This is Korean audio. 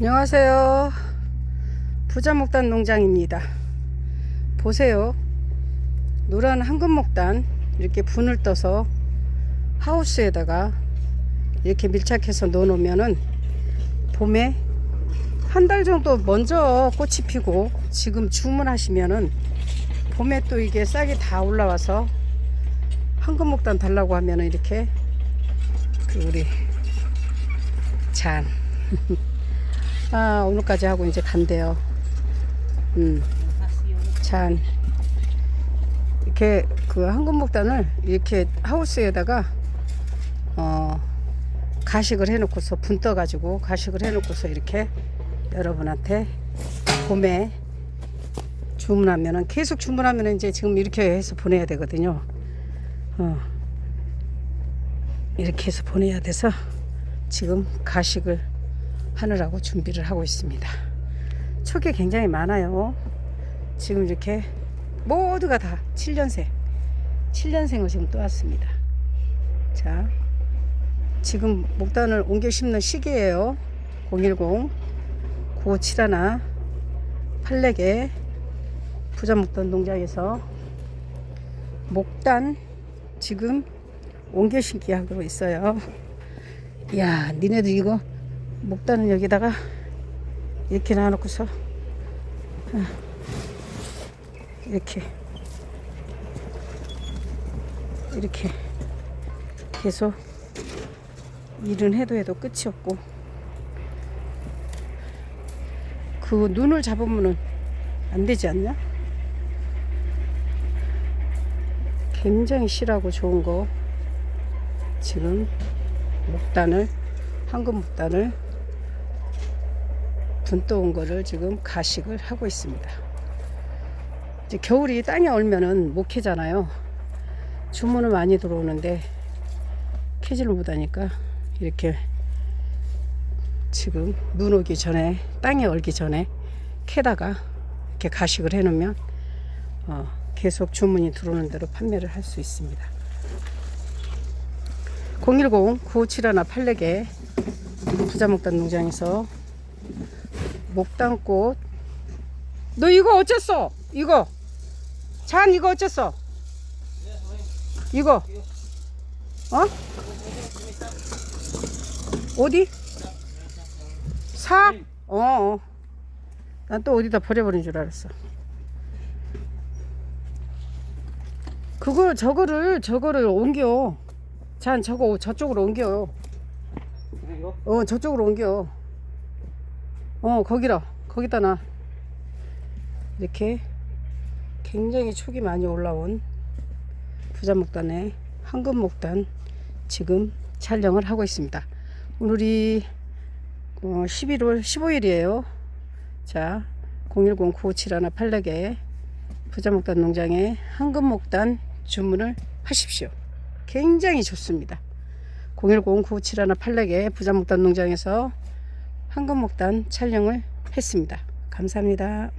안녕하세요. 부자목단 농장입니다. 보세요. 노란 황금목단 이렇게 분을 떠서 하우스에다가 이렇게 밀착해서 놓으면은 봄에 한 달 정도 먼저 꽃이 피고 지금 주문하시면은 봄에 또 이게 싹이 다 올라와서 황금목단 달라고 하면은 이렇게 그 우리 잔 아, 오늘까지 하고 이제 간대요. 음. 잔. 이렇게 그 황금목단을 이렇게 하우스에다가 어, 가식을 해놓고서 분 떠가지고 가식을 해놓고서 이렇게 여러분한테 봄에 주문하면은 계속 주문하면은 이제 지금 이렇게 해서 보내야 되거든요. 어. 이렇게 해서 보내야 돼서 지금 가식을 하느라고 준비를 하고 있습니다. 촉이 굉장히 많아요. 지금 이렇게 모두가 다 7년생, 7년생을 지금 또 왔습니다. 자, 지금 목단을 옮겨 심는 시기예요. 010 9571 8레개 부자목단 농장에서 목단 지금 옮겨 심기 하고 있어요. 야, 니네들 이거 목단은 여기다가 이렇게 놔놓고서 어, 이렇게 이렇게 계속 일은 해도 해도 끝이 없고 그 눈을 잡으면은 안 되지 않냐? 굉장히 실하고 좋은 거 지금 목단을 황금 목단을 분 떠온 거를 지금 가식을 하고 있습니다. 이제 겨울이 땅이 얼면은 못 캐잖아요. 주문은 많이 들어오는데 캐지를 못하니까 이렇게 지금 눈 오기 전에 땅에 얼기 전에 캐다가 이렇게 가식을 해놓으면 어, 계속 주문이 들어오는 대로 판매를 할 수 있습니다. 010-9571 8레개 부자목단 농장에서 목단꽃 너 이거 어쨌어? 이거 잔 이거 어쨌어? 이거 어? 어디? 사? 어, 어. 난 또 어디다 버려버린 줄 알았어. 그걸 저거를 저거를 옮겨. 잔 저거 저쪽으로 옮겨. 어 저쪽으로 옮겨. 어 거기라 거기다 놔. 이렇게 굉장히 촉이 많이 올라온 부자목단의 황금목단 지금 촬영을 하고 있습니다. 오늘이 어, 11월 15일이에요. 자, 010-9571 8레개 부자목단 농장에 황금목단 주문을 하십시오. 굉장히 좋습니다. 010-9571 8레개 부자목단 농장에서 황금 목단 촬영을 했습니다. 감사합니다.